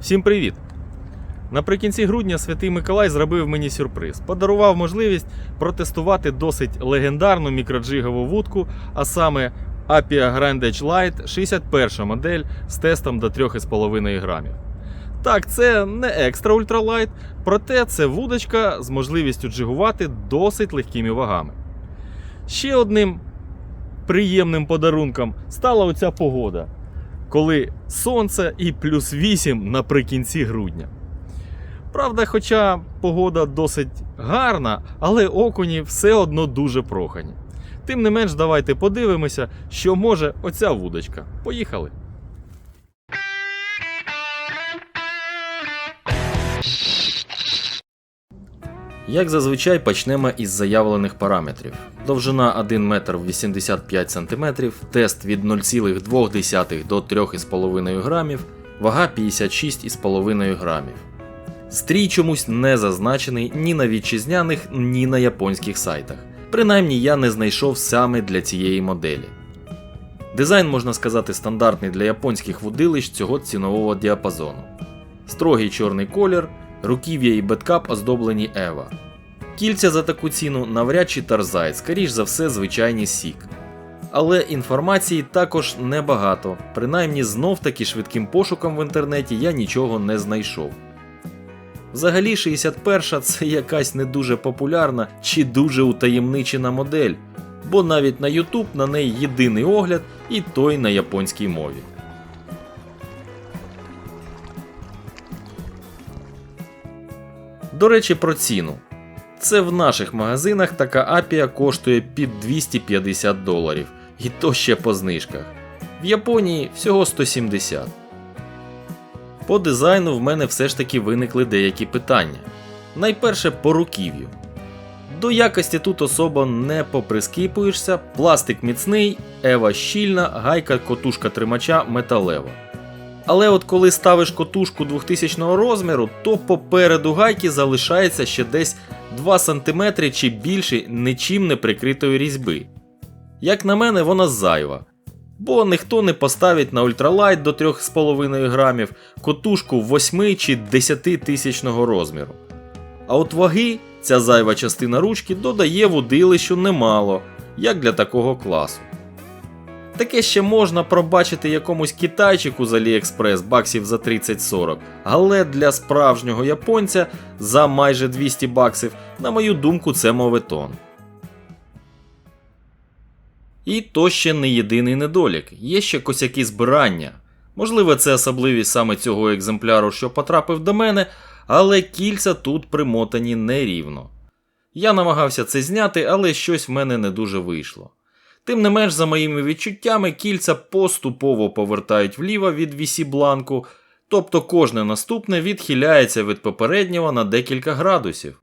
Всім привіт! Наприкінці грудня Святий Миколай зробив мені сюрприз. Подарував можливість протестувати досить легендарну мікроджигову вудку, а саме Apia Grand Edge Light 61 модель з тестом до 3,5 грамів. Так, це не екстра ультралайт, проте це вудочка з можливістю джигувати досить легкими вагами. Ще одним приємним подарунком стала оця погода коли сонце і плюс 8 наприкінці грудня. Правда, хоча погода досить гарна, але окуні все одно дуже прохані. Тим не менш, давайте подивимося, що може оця вудочка. Поїхали! Як зазвичай почнемо із заявлених параметрів. Довжина 1 метр 85 см, тест від 0,2 до 3,5 грамів, вага 56,5 грамів. Стрій чомусь не зазначений ні на вітчизняних, ні на японських сайтах. Принаймні я не знайшов саме для цієї моделі. Дизайн, можна сказати, стандартний для японських вудилищ цього цінового діапазону. Строгий чорний колір, руків'я і беткап оздоблені Ева. Кільця за таку ціну навряд чи тарзайт, скоріш за все, звичайний сік. Але інформації також небагато, принаймні знов таки швидким пошуком в інтернеті я нічого не знайшов. Взагалі 61 це якась не дуже популярна чи дуже утаємничена модель, бо навіть на YouTube на неї єдиний огляд і той на японській мові. До речі, про ціну. Це в наших магазинах така апія коштує під 250 доларів, і то ще по знижках. В Японії всього 170. По дизайну в мене все ж таки виникли деякі питання. Найперше по руків'ю. До якості тут особо не поприскіпуєшся, пластик міцний, ева щільна, гайка котушка тримача металева. Але от коли ставиш котушку 2000 розміру, то попереду гайки залишається ще десь 2 см чи більше нічим не прикритої різьби. Як на мене, вона зайва. Бо ніхто не поставить на ультралайт до 3,5 грамів котушку 8 чи 10 тисячного розміру. А от ваги ця зайва частина ручки додає вудилищу немало, як для такого класу. Таке ще можна пробачити якомусь китайчику з Aliexpress баксів за 30-40, але для справжнього японця за майже 200 баксів, на мою думку, це моветон. І то ще не єдиний недолік, є ще косяки збирання. Можливо, це особливість саме цього екземпляру, що потрапив до мене, але кільця тут примотані нерівно. Я намагався це зняти, але щось в мене не дуже вийшло. Тим не менш, за моїми відчуттями, кільця поступово повертають вліво від вісі бланку, тобто кожне наступне відхиляється від попереднього на декілька градусів.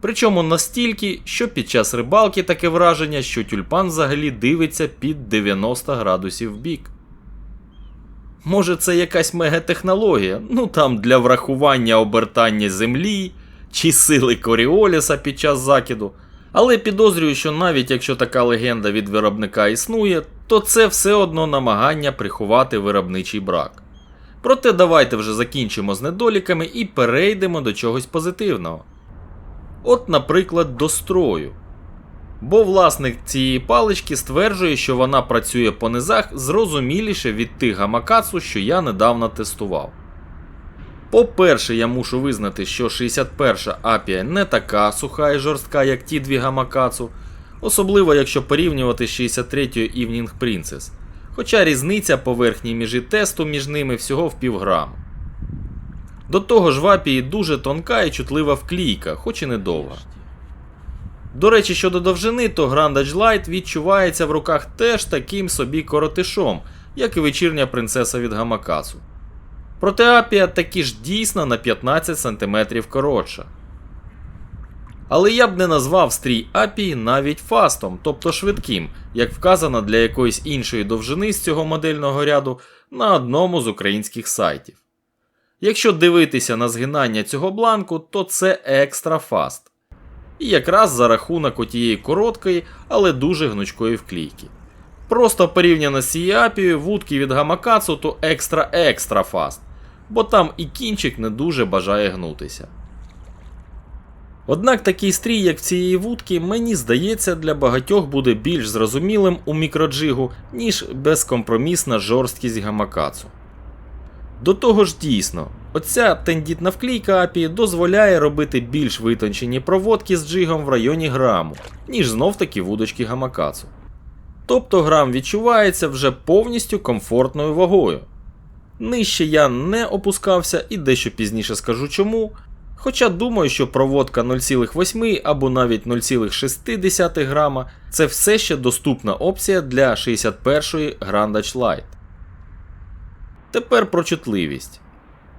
Причому настільки, що під час рибалки таке враження, що тюльпан взагалі дивиться під 90 градусів бік. Може, це якась мегатехнологія, ну там для врахування обертання землі чи сили Коріоліса під час закиду. Але підозрюю, що навіть якщо така легенда від виробника існує, то це все одно намагання приховати виробничий брак. Проте давайте вже закінчимо з недоліками і перейдемо до чогось позитивного. От, наприклад, до строю. Бо власник цієї палички стверджує, що вона працює по низах зрозуміліше від тих гамакацу, що я недавно тестував. По-перше, я мушу визнати, що 61-ша апія не така суха і жорстка, як ті дві гамакацу, особливо якщо порівнювати з 63 Evening Princess, хоча різниця по верхній межі тесту між ними всього в півграму. До того ж в апії дуже тонка і чутлива вклійка, хоч і недовга. До речі, щодо довжини, то Grand Edge Light відчувається в руках теж таким собі коротишом, як і вечірня принцеса від Гамакасу. Проте апія таки ж дійсно на 15 см коротша. Але я б не назвав стрій апії навіть фастом, тобто швидким, як вказано для якоїсь іншої довжини з цього модельного ряду на одному з українських сайтів. Якщо дивитися на згинання цього бланку, то це екстра фаст. І якраз за рахунок отієї короткої, але дуже гнучкої вклійки. Просто порівняно з цією апією, вудки від Гамакацу то екстра-екстра фаст. бо там і кінчик не дуже бажає гнутися. Однак такий стрій, як в цієї вудки, мені здається, для багатьох буде більш зрозумілим у мікроджигу, ніж безкомпромісна жорсткість гамакацу. До того ж дійсно, оця тендітна вклійка API дозволяє робити більш витончені проводки з джигом в районі граму, ніж знов таки вудочки гамакацу. Тобто грам відчувається вже повністю комфортною вагою. Нижче я не опускався і дещо пізніше скажу чому. Хоча думаю, що проводка 0,8 або навіть 0,6 грама це все ще доступна опція для 61-ї Grand Dutch Light. Тепер про чутливість.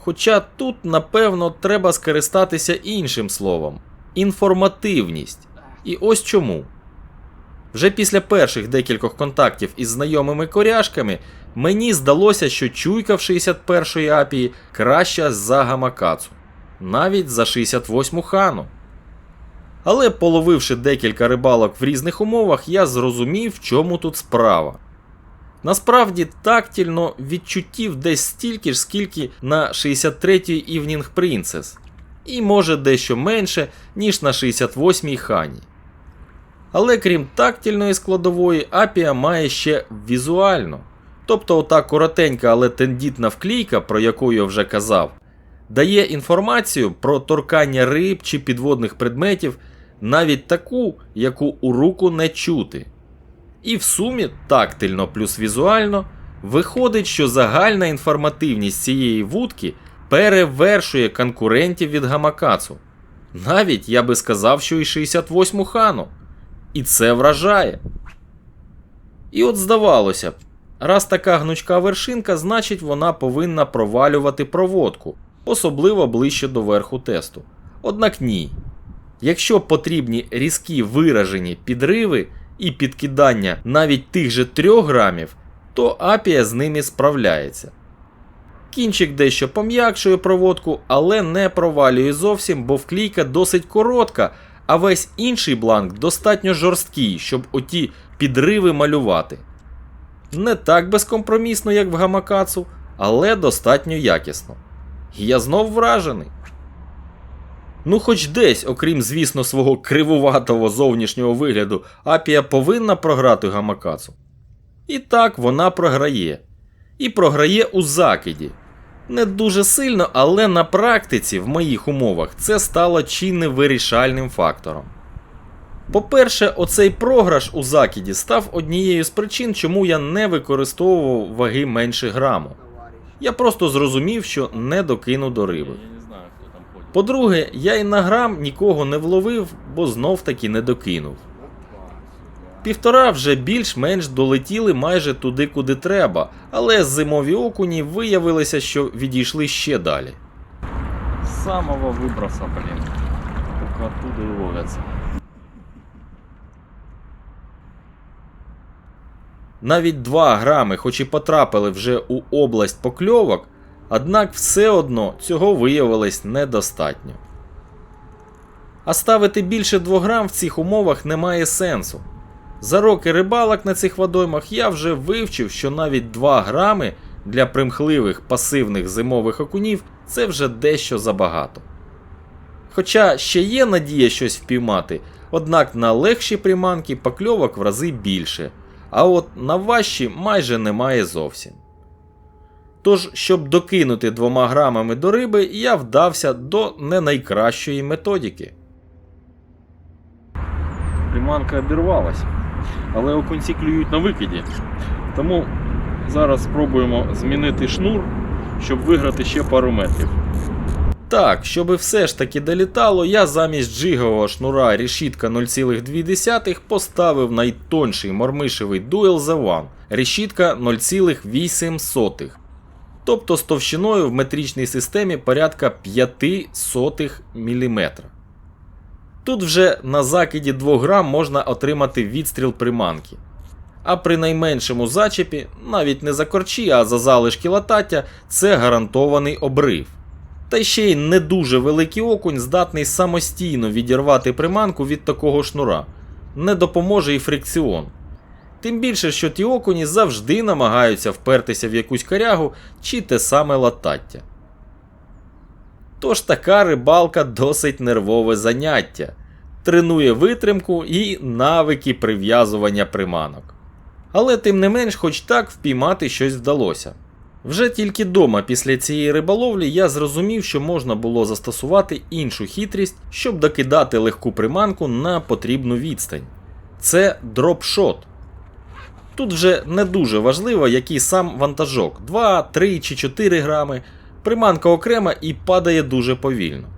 Хоча тут, напевно, треба скористатися іншим словом інформативність. І ось чому. Вже після перших декількох контактів із знайомими коряшками мені здалося, що чуйка в 61-ї апії краща за гамакацу, навіть за 68 хану. Але половивши декілька рибалок в різних умовах, я зрозумів, в чому тут справа. Насправді тактільно відчуттів десь стільки ж, скільки на 63-й Evening Princess, і може дещо менше, ніж на 68-й хані. Але крім тактильної складової, апія має ще візуальну. Тобто ота коротенька, але тендітна вклійка, про яку я вже казав, дає інформацію про торкання риб чи підводних предметів, навіть таку, яку у руку не чути. І в сумі тактильно плюс візуально виходить, що загальна інформативність цієї вудки перевершує конкурентів від гамакацу. Навіть я би сказав, що і 68-му хану. І це вражає. І от здавалося б, раз така гнучка вершинка, значить вона повинна провалювати проводку, особливо ближче до верху тесту. Однак ні. Якщо потрібні різкі виражені підриви і підкидання навіть тих же 3 грамів, то апія з ними справляється. Кінчик дещо пом'якшує проводку, але не провалює зовсім, бо вклійка досить коротка, а весь інший бланк достатньо жорсткий, щоб оті підриви малювати. Не так безкомпромісно, як в гамакацу, але достатньо якісно. І я знов вражений. Ну, хоч десь, окрім, звісно, свого кривуватого зовнішнього вигляду, Апія повинна програти гамакацу. І так вона програє. І програє у закиді. Не дуже сильно, але на практиці, в моїх умовах, це стало чи не вирішальним фактором. По-перше, оцей програш у закиді став однією з причин, чому я не використовував ваги менше граму. Я просто зрозумів, що не докину до риби. По-друге, я й на грам нікого не вловив, бо знов таки не докинув. Півтора вже більш-менш долетіли майже туди, куди треба, але зимові окуні виявилося, що відійшли ще далі. С самого выброса, блин. Только оттуда и ловятся. Навіть 2 грами, хоч і потрапили вже у область покльовок, однак все одно цього виявилось недостатньо. А ставити більше 2 грам в цих умовах немає сенсу. За роки рибалок на цих водоймах я вже вивчив, що навіть 2 грами для примхливих пасивних зимових окунів це вже дещо забагато. Хоча ще є надія щось впіймати, однак на легші приманки покльовок в рази більше, а от на важчі майже немає зовсім. Тож, щоб докинути двома грамами до риби, я вдався до не найкращої методики. Приманка обірвалась, але окунці клюють на викиді. Тому зараз спробуємо змінити шнур, щоб виграти ще пару метрів. Так, щоби все ж таки долітало, я замість джигового шнура решітка 0,2 поставив найтонший мормишевий Duel The One, решітка 0,8. Тобто з товщиною в метричній системі порядка 5 мм. Тут вже на закиді 2 грам можна отримати відстріл приманки. А при найменшому зачепі, навіть не за корчі, а за залишки латаття, це гарантований обрив. Та ще й не дуже великий окунь здатний самостійно відірвати приманку від такого шнура. Не допоможе і фрикціон. Тим більше, що ті окуні завжди намагаються впертися в якусь корягу чи те саме латаття. Тож така рибалка досить нервове заняття, тренує витримку і навики прив'язування приманок. Але тим не менш, хоч так впіймати щось вдалося. Вже тільки дома після цієї риболовлі я зрозумів, що можна було застосувати іншу хитрість, щоб докидати легку приманку на потрібну відстань. Це дропшот. Тут вже не дуже важливо, який сам вантажок 2, 3 чи 4 грами. Приманка окрема і падає дуже повільно.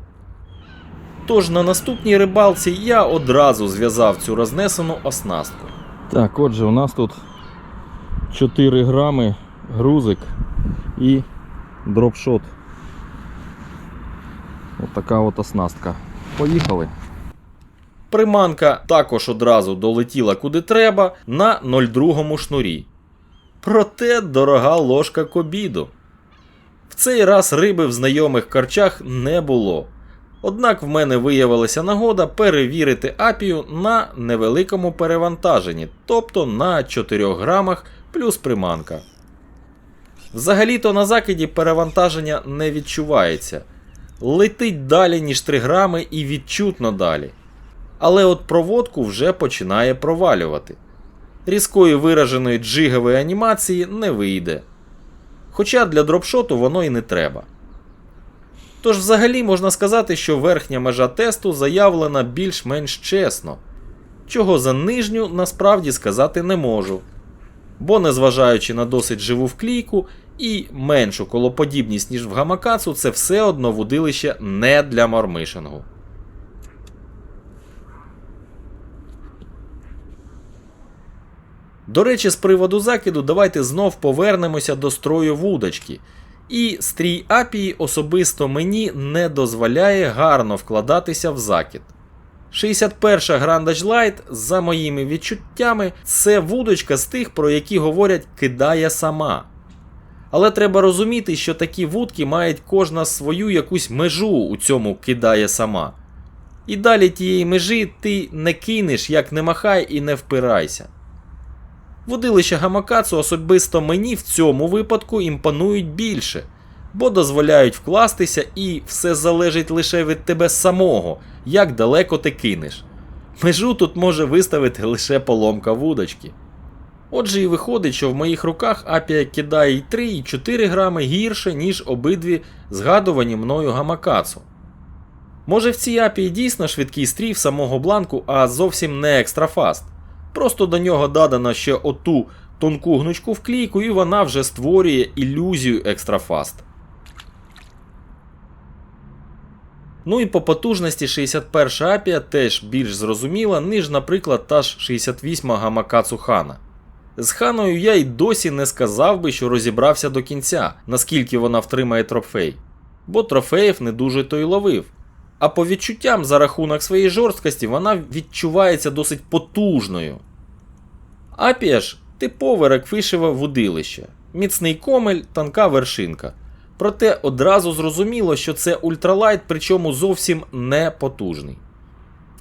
Тож на наступній рибалці я одразу зв'язав цю рознесену оснастку. Так, отже, у нас тут 4 грами грузик і дропшот. От така от оснастка. Поїхали. Приманка також одразу долетіла куди треба на 0,2 шнурі. Проте дорога ложка к обіду. В цей раз риби в знайомих карчах не було. Однак в мене виявилася нагода перевірити апію на невеликому перевантаженні, тобто на 4 грамах плюс приманка. Взагалі-то на закиді перевантаження не відчувається. Летить далі, ніж 3 грами і відчутно далі. Але от проводку вже починає провалювати. Різкої вираженої джигової анімації не вийде. Хоча для дропшоту воно і не треба. Тож, взагалі, можна сказати, що верхня межа тесту заявлена більш-менш чесно, чого за нижню насправді сказати не можу. Бо, незважаючи на досить живу вклійку і меншу колоподібність, ніж в гамакацу, це все одно вудилище не для мармишингу. До речі, з приводу закиду, давайте знов повернемося до строю вудочки. І стрій апії особисто мені не дозволяє гарно вкладатися в закид. 61 Grandage Light, за моїми відчуттями, це вудочка з тих, про які говорять кидає сама. Але треба розуміти, що такі вудки мають кожна свою якусь межу у цьому кидає сама. І далі тієї межі ти не кинеш, як не махай і не впирайся. Водилища гамакацу особисто мені в цьому випадку імпонують більше, бо дозволяють вкластися і все залежить лише від тебе самого, як далеко ти кинеш. Межу тут може виставити лише поломка вудочки. Отже, і виходить, що в моїх руках апія кидає і 3, і 4 грами гірше, ніж обидві згадувані мною гамакацу. Може в цій апії дійсно швидкий стрій в самого бланку, а зовсім не екстрафаст. Просто до нього додано ще оту тонку гнучку вклійку, і вона вже створює ілюзію екстрафаст. Ну і по потужності 61 апія теж більш зрозуміла, ніж, наприклад, та ж 68 Гамакацу Хана. З Ханою я й досі не сказав би, що розібрався до кінця, наскільки вона втримає трофей, бо трофеїв не дуже то й ловив. А по відчуттям за рахунок своєї жорсткості вона відчувається досить потужною. Апія ж типове ракфишеве вудилище, міцний комель, тонка вершинка. Проте одразу зрозуміло, що це ультралайт, причому зовсім не потужний.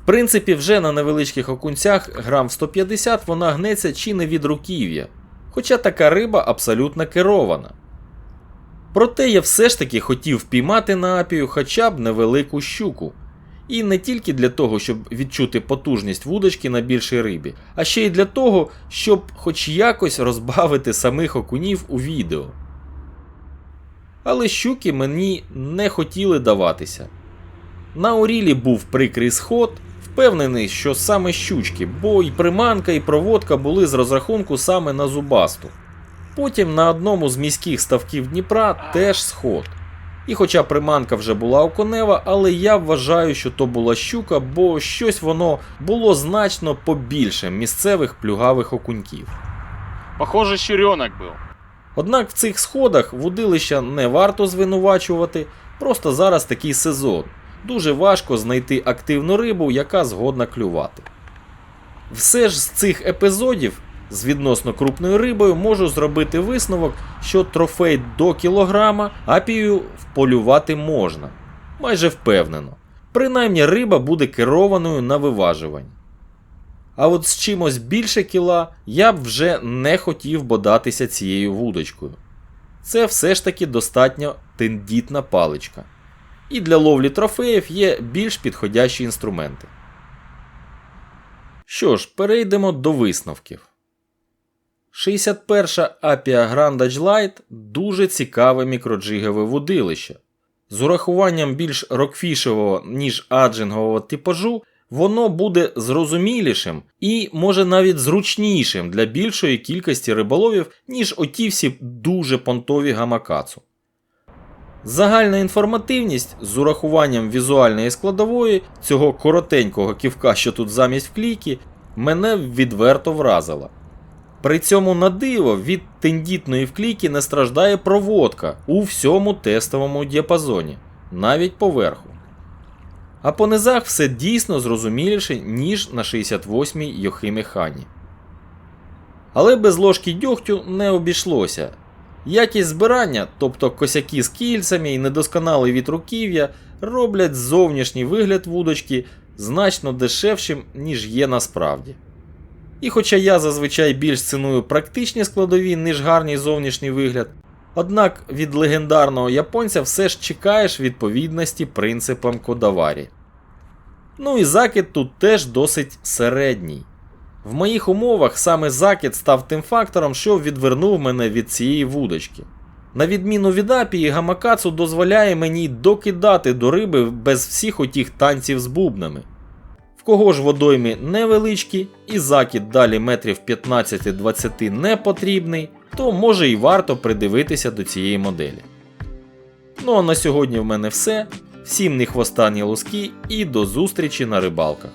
В принципі, вже на невеличких окунцях грам в 150 вона гнеться чи не від руків'я, хоча така риба абсолютно керована. Проте я все ж таки хотів впіймати на апію хоча б невелику щуку. І не тільки для того, щоб відчути потужність вудочки на більшій рибі, а ще й для того, щоб хоч якось розбавити самих окунів у відео. Але щуки мені не хотіли даватися. На Орілі був прикрий сход, впевнений, що саме щучки, бо і приманка, і проводка були з розрахунку саме на зубасту. Потім на одному з міських ставків Дніпра теж сход. І хоча приманка вже була оконева, але я вважаю, що то була щука, бо щось воно було значно побільше місцевих плюгавих окуньків. Похоже, щуренок був. Однак в цих сходах вудилища не варто звинувачувати, просто зараз такий сезон. Дуже важко знайти активну рибу, яка згодна клювати. Все ж з цих епізодів з відносно крупною рибою можу зробити висновок, що трофей до кілограма апію вполювати можна. Майже впевнено. Принаймні риба буде керованою на виважувань. А от з чимось більше кіла я б вже не хотів бодатися цією вудочкою. Це все ж таки достатньо тендітна паличка. і для ловлі трофеїв є більш підходящі інструменти. Що ж, перейдемо до висновків. 61 Apia Grandage Lite дуже цікаве мікроджигове вудилище. З урахуванням більш рокфішевого, ніж аджингового типажу, воно буде зрозумілішим і може навіть зручнішим для більшої кількості риболовів, ніж оті всі дуже понтові гамакацу. Загальна інформативність з урахуванням візуальної складової цього коротенького ківка, що тут замість вклійки, мене відверто вразила. При цьому на диво від тендітної вклійки не страждає проводка у всьому тестовому діапазоні, навіть поверху. А по низах все дійсно зрозуміліше, ніж на 68-й Йохимі Хані. Але без ложки дьогтю не обійшлося. Якість збирання, тобто косяки з кільцями і недосконалий від руків'я, роблять зовнішній вигляд вудочки значно дешевшим, ніж є насправді. І хоча я зазвичай більш ціную практичні складові, ніж гарний зовнішній вигляд, однак від легендарного японця все ж чекаєш відповідності принципам Кодаварі. Ну і закид тут теж досить середній. В моїх умовах саме закид став тим фактором, що відвернув мене від цієї вудочки. На відміну від апії, гамакацу дозволяє мені докидати до риби без всіх отіх танців з бубнами. Кого ж водойми невеличкі і закид далі метрів 15-20 не потрібний, то може і варто придивитися до цієї моделі. Ну а на сьогодні в мене все. Всім не хвостанні луски і до зустрічі на рибалках.